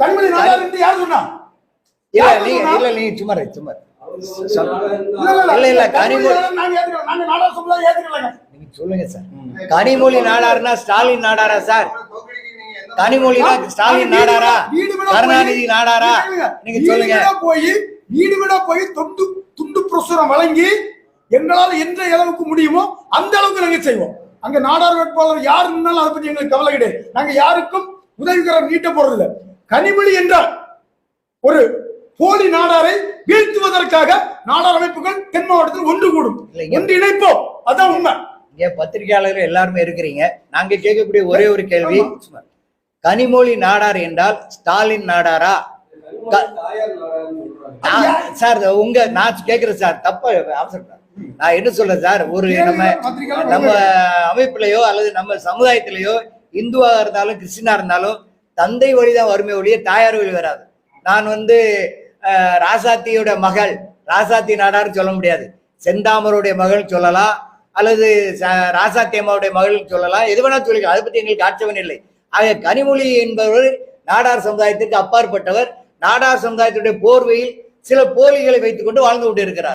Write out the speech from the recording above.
கனிமொழி நாடார் என்று யார் சொன்னா? இல்ல நீங்க சொன்னா? இல்ல நீங்க சும்மா சும்மா. இல்ல, இல்ல, கனிமொழி நாங்க சொல்லுங்க சார். கனிமொழி நாடாருன்னா ஸ்டாலின் நாடாரா சார்? கனிமொழினா ஸ்டாலின் நாடாரா? கருணாநிதி நாடாரா. நீங்க சொல்லுங்க. வீடா போய் வீடு வீடா போய் தொண்டு துண்டு பிரசுரம் வழங்கி எங்களால் எந்த அளவுக்கு முடியுமோ அந்த அளவுக்கு நாங்க செய்வோம். அங்க நாடார் வேட்பாளர் யார் இருந்தாலும் அதை பத்தி எங்களுக்கு கவலை கிடையாது. நாங்க யாருக்கும் உதவிகரம் நீட்ட போறது இல்ல கனிமொழி என்றால் ஒரு போலி நாடாரை வீழ்த்துவதற்காக நாடார் அமைப்புகள் தென் மாவட்டத்தில் ஒன்று கூடும். ஒன்று இணைப்போம். அதான் உண்மை. இங்க பத்திரிகையாளர்கள் எல்லாருமே இருக்கிறீங்க. நாங்க கேட்கக்கூடிய ஒரே ஒரு கேள்வி. கனிமொழி நாடார் என்றால் ஸ்டாலின் நாடாரா? சார் உங்க நான் கேக்குறேன் சார் தப்பா அவசரம் நான் என்ன சொல்றேன் சார்? ஒரு நம்ம நம்ம அமைப்புலயோ அல்லது நம்ம சமுதாயத்திலேயோ இந்துவாக இருந்தாலும் கிறிஸ்டினாக இருந்தாலும் தந்தை வழி தான் வறுமை ஒழிய தாயார் வழி வராது. நான் வந்து ராசாத்தியோட மகள் ராசாத்தி நாடார்னு சொல்ல முடியாது. செந்தாமருடைய மகள் சொல்லலாம் அல்லது ச- ராசாத்தி அம்மாவுடைய மகள் சொல்லலாம். எது வேணா சொல்லிக்கலாம். அதை பற்றி எங்களுக்கு ஆட்சேபம் இல்லை. ஆக கனிமொழி என்பவர் நாடார் சமுதாயத்திற்கு அப்பாற்பட்டவர். நாடார் சமுதாயத்துடைய போர்வையில் சில போலிகளை வைத்துக்கொண்டு வாழ்ந்து கொண்டிருக்கிறார்.